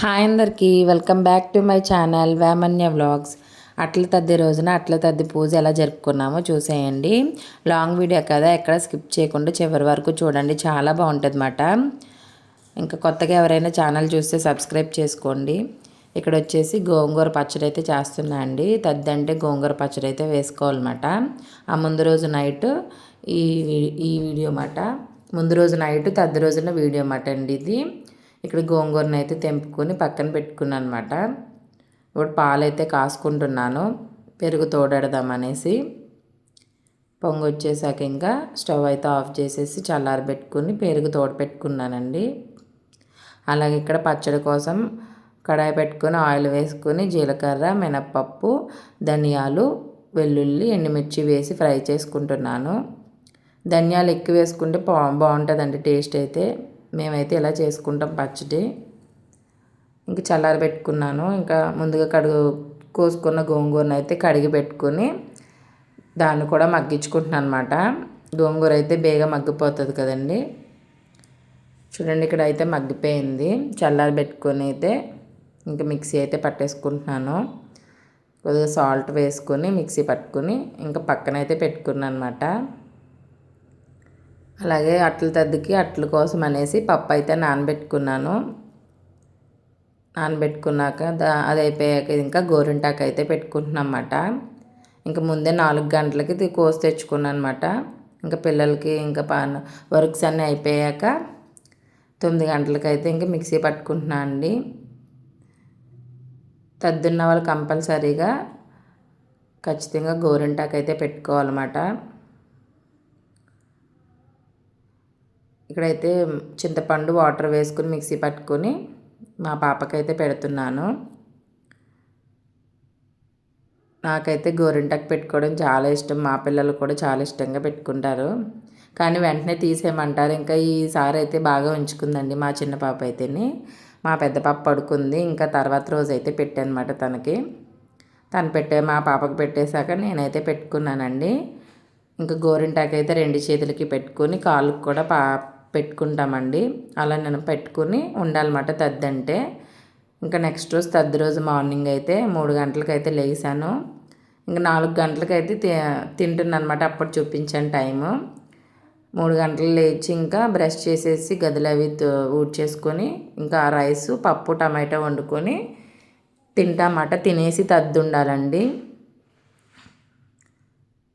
Hi అందరికీ welcome back to my channel Vemanya vlogs. Atla Taddi రోజున అట్ల తద్ది పూజ ఎలా జరుపుకున్నామో చూసేయండి. లాంగ్ వీడియో కదా ఎక్కడ స్కిప్ చేయకుండా చివరి వరకు చూడండి చాలా బాగుంటుంది అన్నమాట ఇంకా కొత్తగా ఎవరైనా ఛానల్ చూస్తే సబ్స్క్రైబ్ చేసుకోండి. ఇక్కడ వచ్చేసి గోంగూర పచ్చడి అయితే చేస్తున్నా అండి. తద్ది అంటే గోంగూర పచ్చడి అయితే వేసుకోవాలన్నమాట. ఆ ముందు రోజు నైట్ ఈ ఈ వీడియో మాట. ముందు రోజు నైట్ తద్ది రోజున వీడియో మాట అండి ఇది. ఇక్కడ గోంగూరను అయితే తెంపుకొని పక్కన పెట్టుకున్నాను అనమాట ఇప్పుడు పాలు అయితే కాసుకుంటున్నాను. పెరుగు తోడెడదామనేసి పొంగు వచ్చేసాక ఇంకా స్టవ్ అయితే ఆఫ్ చేసేసి చల్లారబెట్టుకుని పెరుగు తోడు పెట్టుకున్నానండి. అలాగే ఇక్కడ పచ్చడి కోసం కడాయి పెట్టుకొని ఆయిల్ వేసుకొని జీలకర్ర మినప్పప్పు ధనియాలు వెల్లుల్లి ఎండుమిర్చి వేసి ఫ్రై చేసుకుంటున్నాను. ధనియాలు ఎక్కువ వేసుకుంటే బాగుంటుందండి టేస్ట్ అయితే. మేమైతే ఇలా చేసుకుంటాం పచ్చడి ఇంక చల్లారి పెట్టుకున్నాను. ఇంకా ముందుగా కడుగు కోసుకున్న గోంగూరను అయితే కడిగి పెట్టుకొని దాన్ని కూడా మగ్గించుకుంటున్నాను అనమాట గోంగూర అయితే బేగా మగ్గిపోతుంది కదండి. చూడండి ఇక్కడ అయితే మగ్గిపోయింది. చల్లారి పెట్టుకొని అయితే ఇంకా మిక్సీ అయితే పట్టేసుకుంటున్నాను. కొద్దిగా సాల్ట్ వేసుకొని మిక్సీ పట్టుకొని ఇంకా పక్కన అయితే పెట్టుకున్నాను అనమాట అలాగే అట్ల తద్దికి అట్ల కోసం అనేసి పప్పు అయితే నానబెట్టుకున్నాను. నానబెట్టుకున్నాక దా అది అయిపోయాక ఇంకా గోరింటాకు అయితే పెట్టుకుంటున్నమాట. ఇంకా ముందే నాలుగు గంటలకి కోసి తెచ్చుకున్నాను అనమాట ఇంకా పిల్లలకి ఇంకా పా వర్క్స్ అన్నీ అయిపోయాక తొమ్మిది గంటలకి అయితే ఇంకా మిక్సీ పట్టుకుంటున్నాను అండి. తద్దున్న వాళ్ళు కంపల్సరీగా ఖచ్చితంగా గోరింటాకు అయితే పెట్టుకోవాలన్నమాట. ఇక్కడైతే చింతపండు వాటర్ వేసుకుని మిక్సీ పట్టుకొని మా పాపకైతే పెడుతున్నాను. నాకైతే గోరింటాకు పెట్టుకోవడం చాలా ఇష్టం. మా పిల్లలు కూడా చాలా ఇష్టంగా పెట్టుకుంటారు. కానీ వెంటనే తీసేయమంటారు. ఇంకా ఈసారి అయితే బాగా ఉంచుకుందండి మా చిన్న పాప అయితేని మా పెద్ద పాప పడుకుంది. ఇంకా తర్వాత రోజు అయితే పెట్టానమాట తనకి. తను పెట్టే మా పాపకు పెట్టేశాక నేనైతే పెట్టుకున్నానండి. ఇంకా గోరింటాకైతే అయితే రెండు చేతులకి పెట్టుకొని కాళ్ళకు కూడా పా పెట్టుకుంటామండి. అలా నేను పెట్టుకుని ఉండాలన్నమాట తద్దంటే. ఇంకా నెక్స్ట్ రోజు తద్ది రోజు మార్నింగ్ అయితే మూడు గంటలకైతే లేచాను లేసాను. ఇంకా నాలుగు గంటలకైతే తి తింటున్నాను అనమాట అప్పుడు చూపించాను టైము. మూడు గంటలు లేచి ఇంకా బ్రష్ చేసేసి గదులు అవి ఊడ్చేసుకొని ఇంకా రైస్ పప్పు టమాటా వండుకొని తింటామాట తినేసి తద్దు ఉండాలండి.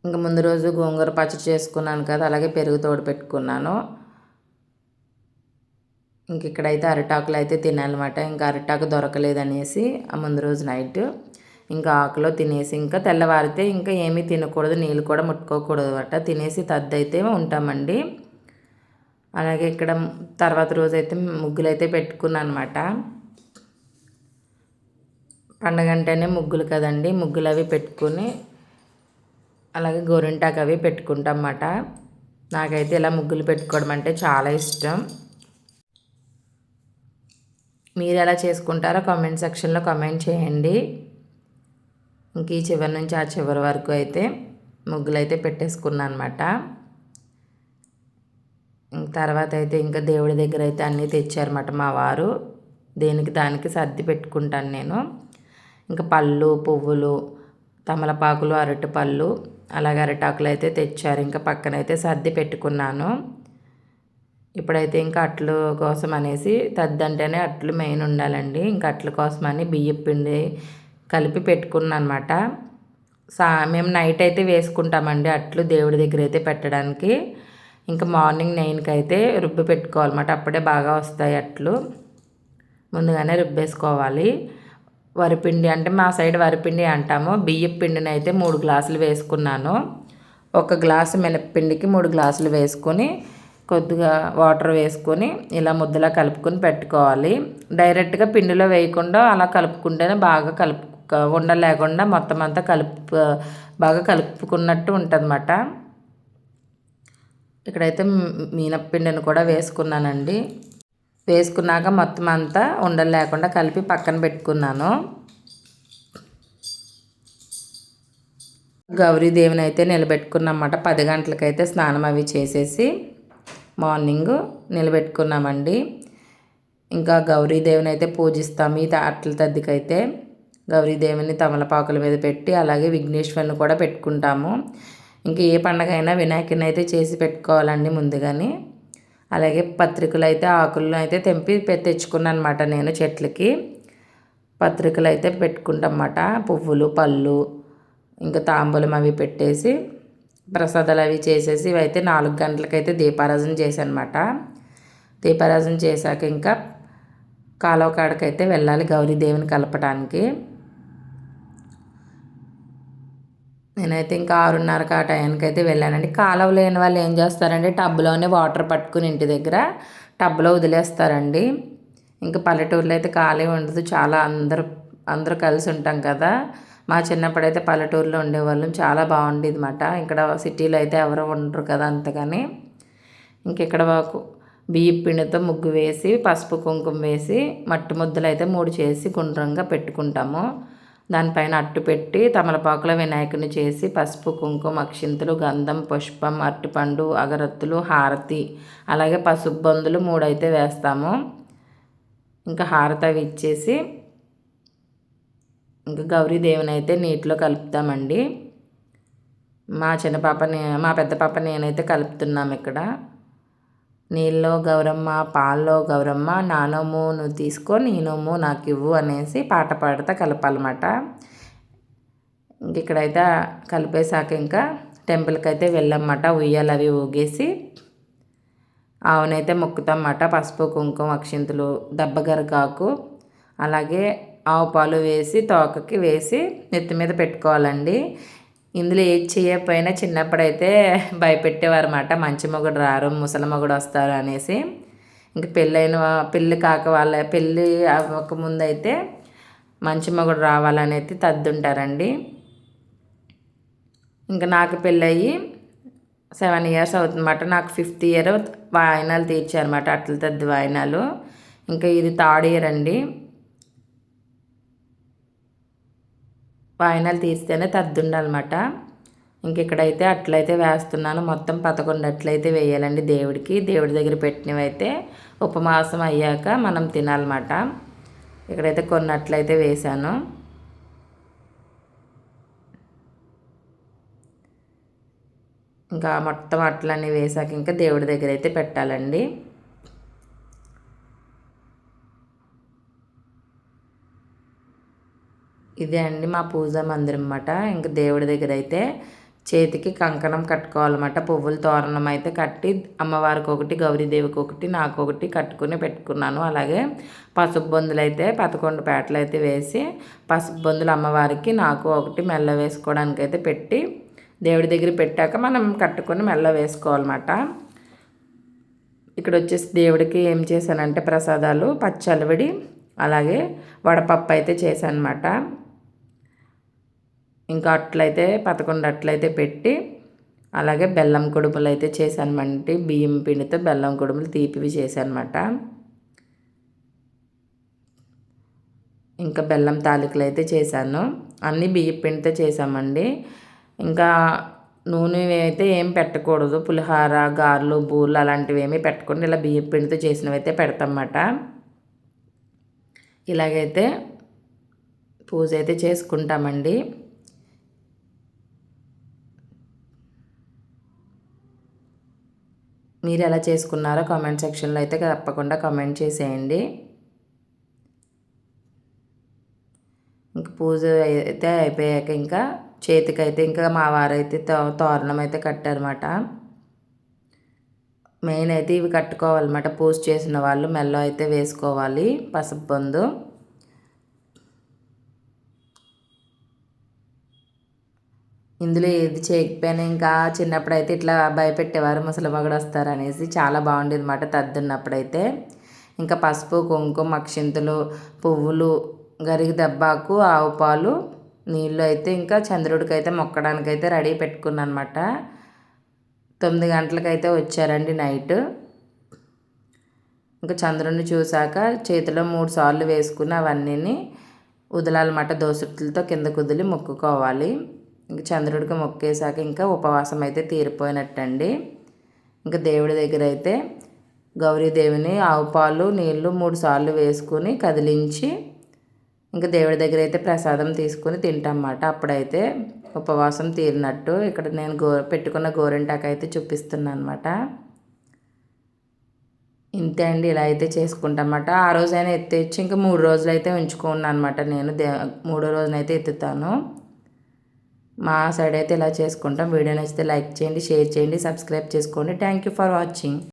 ఇంకా ముందు రోజు గోంగూర పచ్చడి చేసుకున్నాను కదా అలాగే పెరుగు తోడు పెట్టుకున్నాను. ఇంక ఇక్కడైతే అరిటాకులు అయితే తినాలన్నమాట. ఇంకా అరిటాకు దొరకలేదనేసి ఆ ముందు రోజు నైట్ ఇంకా ఆకులో తినేసి ఇంకా తెల్లవారితే ఇంకా ఏమీ తినకూడదు నీళ్ళు కూడా ముట్టుకోకూడదు అనమాట తినేసి తద్దైతే ఉంటామండి. అలాగే ఇక్కడ తర్వాత రోజు అయితే ముగ్గులు అయితే పెట్టుకున్నాను అనమాట పండగ అంటేనే ముగ్గులు కదండి. ముగ్గులు అవి పెట్టుకుని అలాగే గోరింటాకు అవి పెట్టుకుంటాం అన్నమాట నాకైతే ఇలా ముగ్గులు పెట్టుకోవడం అంటే చాలా ఇష్టం. మీరు ఎలా చేసుకుంటారో కామెంట్ సెక్షన్లో కామెంట్ చేయండి. ఇంక ఈ చివరి నుంచి ఆ చివరి వరకు అయితే ముగ్గులు అయితే పెట్టేసుకున్నాను అనమాట తర్వాత అయితే ఇంకా దేవుడి దగ్గర అయితే అన్నీ తెచ్చారన్నమాట మా వారు. దేనికి దానికి సర్ది పెట్టుకుంటాను నేను. ఇంకా పళ్ళు పువ్వులు తమలపాకులు అరటి పళ్ళు అలాగే అరటాకులు అయితే తెచ్చారు. ఇంకా పక్కనైతే సర్ది పెట్టుకున్నాను. ఇప్పుడైతే ఇంకా అట్లు కోసం అనేసి తద్దంటేనే అట్లు మెయిన్ ఉండాలండి. ఇంకా అట్ల కోసమని బియ్యం పిండి కలిపి పెట్టుకున్నాను అనమాట సా మేము నైట్ అయితే వేసుకుంటామండి అట్లు దేవుడి దగ్గర అయితే పెట్టడానికి. ఇంకా మార్నింగ్ నైన్కి అయితే రుబ్బి పెట్టుకోవాలన్నమాట. అప్పుడే బాగా వస్తాయి అట్లు. ముందుగానే రుబ్బేసుకోవాలి. వరిపిండి అంటే మా సైడ్ వరిపిండి అంటాము. బియ్యం పిండిని అయితే మూడు గ్లాసులు వేసుకున్నాను. ఒక గ్లాసు మినప్పిండికి మూడు గ్లాసులు వేసుకొని కొద్దిగా వాటర్ వేసుకొని ఇలా ముద్దలా కలుపుకొని పెట్టుకోవాలి. డైరెక్ట్గా పిండిలో వేయకుండా అలా కలుపుకుంటేనే బాగా కలుపు ఉండలేకుండా మొత్తం అంతా కలుపు బాగా కలుపుకున్నట్టు ఉంటుందన్నమాట. ఇక్కడైతే మీనపిండిని కూడా వేసుకున్నానండి. వేసుకున్నాక మొత్తం అంతా ఉండలు లేకుండా కలిపి పక్కన పెట్టుకున్నాను. గౌరీదేవిని అయితే నిలబెట్టుకున్నమాట. పది గంటలకైతే స్నానం అవి చేసేసి మార్నింగ్ నిలబెట్టుకున్నామండి. ఇంకా గౌరీదేవిని అయితే పూజిస్తాము ఈ అట్ల తద్దికైతే గౌరీదేవిని తమలపాకుల మీద పెట్టి అలాగే విఘ్నేశ్వరుని కూడా పెట్టుకుంటాము. ఇంకా ఏ పండగ అయినా వినాయకుని అయితే చేసి పెట్టుకోవాలండి ముందుగానే. అలాగే పత్రికలు అయితే ఆకులను అయితే తెంపి తెచ్చుకున్నాను అనమాట నేను చెట్లకి. పత్రికలు అయితే పెట్టుకుంటామన్నమాట. పువ్వులు పళ్ళు ఇంకా తాంబూలం అవి పెట్టేసి ప్రసాదాలు అవి చేసేసి ఇవైతే నాలుగు గంటలకైతే దీపారాజన చేశానమాట. దీపారాజన చేశాక ఇంకా కాలువ కాడకైతే వెళ్ళాలి గౌరీదేవిని కలపడానికి నేనైతే ఇంకా ఆరున్నరకు ఆ టైంకి అయితే వెళ్ళానండి. కాలువ లేని వాళ్ళు ఏం చేస్తారంటే టబ్లోనే వాటర్ పట్టుకుని ఇంటి దగ్గర టబ్లో వదిలేస్తారండి. ఇంకా పల్లెటూరులో అయితే ఖాళీ ఉండదు. చాలా అందరూ అందరూ కలిసి ఉంటాం కదా. మా చిన్నప్పుడైతే పల్లెటూరులో ఉండేవాళ్ళం. చాలా బాగుండేది మాట ఇక్కడ సిటీలో అయితే ఎవరు ఉండరు కదా అంతగాని. ఇంక ఇక్కడ బియ్య పిండితో ముగ్గు వేసి పసుపు కుంకుమ వేసి మట్టి ముద్దలు అయితే మూడు చేసి గుండ్రంగా పెట్టుకుంటాము. దానిపైన అట్టు పెట్టి తమలపాకులో వినాయకుని చేసి పసుపు కుంకుమ అక్షింతలు గంధం పుష్పం అరటిపండు అగరత్తులు హారతి అలాగే పసుపు బందులు మూడైతే వేస్తాము. ఇంకా హారతి అవి ఇచ్చేసి ఇంకా గౌరీదేవిని అయితే నీటిలో కలుపుతామండి. మా చిన్న పాప మా పెద్ద పాప నేనైతే కలుపుతున్నాం ఇక్కడ. నీళ్ళలో గౌరమ్మ పాల్లో గౌరమ్మ నానోము నువ్వు తీసుకో నీనోము నాకు ఇవ్వు అనేసి పాట పాడుతా కలపాలన్నమాట. ఇంక ఇక్కడైతే కలిపేశాక ఇంకా టెంపుల్కి అయితే వెళ్ళమన్నమాట. ఉయ్యాలు అవి ఊగేసి ఆవునైతే మొక్కుతామన్నమాట. పసుపు కుంకుమ అక్షింతలు దెబ్బగరగాకు అలాగే ఆవు పాలు వేసి తోకకి వేసి నెత్తి మీద పెట్టుకోవాలండి. ఇందులో ఏది చేయకపోయినా చిన్నప్పుడైతే భయపెట్టేవారు మంచి మొగుడు రారు ముసలి మొగుడు వస్తారు అనేసి. ఇంక పెళ్ళైన పెళ్ళి కాక వాళ్ళ పెళ్ళి అవ్వకముందు అయితే మంచి మొగుడు రావాలనేది తద్దుంటారండి. ఇంకా నాకు పెళ్ళయి సెవెన్ ఇయర్స్ అవుతుందన్నమాట. నాకు ఫిఫ్త్ ఇయర్ వాయినాలు తీర్చారన్నమాట అట్ల తద్ది వాయినాలు. ఇంకా ఇది థర్డ్ ఇయర్ అండి. వాయినాలు తీస్తేనే తద్దుండాలన్నమాట ఇంక ఇక్కడైతే అట్లయితే వేస్తున్నాను. మొత్తం పదకొండు అట్లయితే వేయాలండి దేవుడికి. దేవుడి దగ్గర పెట్టినవైతే ఉపమాసం అయ్యాక మనం తినాలన్నమాట. ఇక్కడైతే కొన్ని అట్లయితే వేశాను. ఇంకా మొత్తం అట్లన్నీ వేసాక ఇంకా దేవుడి దగ్గర అయితే పెట్టాలండి. ఇదే అండి మా పూజా మందిరం అన్నమాట. ఇంకా దేవుడి దగ్గర అయితే చేతికి కంకణం కట్టుకోవాలన్నమాట. పువ్వుల తోరణం అయితే కట్టి అమ్మవారికి ఒకటి గౌరీదేవికి ఒకటి నాకు ఒకటి కట్టుకుని పెట్టుకున్నాను. అలాగే పసుపు బొందులు అయితే పదకొండు పేటలు అయితే వేసి పసుపు బొందులు అమ్మవారికి నాకు ఒకటి మెల్ల వేసుకోవడానికి అయితే పెట్టి దేవుడి దగ్గర పెట్టాక మనం కట్టుకొని మెల్ల వేసుకోవాలన్నమాట. ఇక్కడ వచ్చేసి దేవుడికి ఏం చేశానంటే ప్రసాదాలు పచ్చలవిడి అలాగే వడపప్పు అయితే చేశాను అనమాట ఇంకా అట్లయితే పదకొండు అట్లయితే పెట్టి అలాగే బెల్లం కుడుములు అయితే చేశానమంటే బియ్యం పిండితో బెల్లం కుడుములు తీపివి చేశానమాట. ఇంకా బెల్లం తాలికలు అయితే చేశాను. అన్నీ బియ్యం పిండితో చేసామండి ఇంకా నూనె అయితే ఏం పెట్టకూడదు. పులిహార గారెలు బూర్లు అలాంటివి ఏమీ పెట్టకుండా ఇలా బియ్యం పిండితో చేసినవి అయితే పెడతామన్నమాట ఇలాగైతే పూజ అయితే చేసుకుంటామండి. మీరు ఎలా చేసుకున్నారో కామెంట్ సెక్షన్లో అయితే తప్పకుండా కామెంట్ చేసేయండి. ఇంక పూజ అయితే అయిపోయాక ఇంకా చేతికైతే ఇంకా మా వారైతే తో తోరణం అయితే కట్టారన్నమాట. మెయిన్ అయితే ఇవి కట్టుకోవాలన్నమాట. పూజ చేసిన వాళ్ళు మెల్లో అయితే వేసుకోవాలి. పసుపు బందు. ఇందులో ఏది చేయకపోయినా ఇంకా చిన్నప్పుడు అయితే ఇట్లా భయపెట్టేవారు ముసలి మగడు వస్తారు అనేసి చాలా బాగుండేది అనమాట తద్దున్నప్పుడైతే. ఇంకా పసుపు కుంకుమ అక్షింతలు పువ్వులు గరిగి దెబ్బాకు ఆవు పాలు నీళ్ళు అయితే ఇంకా చంద్రుడికి అయితే మొక్కడానికి అయితే రెడీ పెట్టుకున్నాను అనమాట తొమ్మిది గంటలకైతే వచ్చారండి నైట్. ఇంకా చంద్రుడిని చూశాక చేతిలో మూడు సార్లు వేసుకుని అవన్నీ వదలాలన్నమాట దోసుట్లతో కింద కుదిలి మొక్కుకోవాలి. ఇంక చంద్రుడికి మొక్కేశాక ఇంకా ఉపవాసం అయితే తీరిపోయినట్టండి. ఇంకా దేవుడి దగ్గర అయితే గౌరీదేవిని ఆవు పాలు నీళ్ళు మూడు సార్లు వేసుకుని కదిలించి ఇంకా దేవుడి దగ్గర అయితే ప్రసాదం తీసుకుని తింటామన్నమాట అప్పుడైతే ఉపవాసం తీరినట్టు ఇక్కడ నేను గో పెట్టుకున్న గోరింటాకు అయితే చూపిస్తున్నాను అనమాట ఇంతే అండి ఇలా అయితే చేసుకుంటామన్నమాట ఆ రోజైనా ఎత్తేచ్చి ఇంకా మూడు రోజులు అయితే ఉంచుకున్నాను అనమాట నేను దే మూడో రోజునైతే ఎత్తుతాను. మా సైడ్ అయితే ఇలా చేసుకుంటాం. వీడియో నచ్చితే లైక్ చేయండి షేర్ చేయండి సబ్స్క్రైబ్ చేసుకోండి. Thank you for watching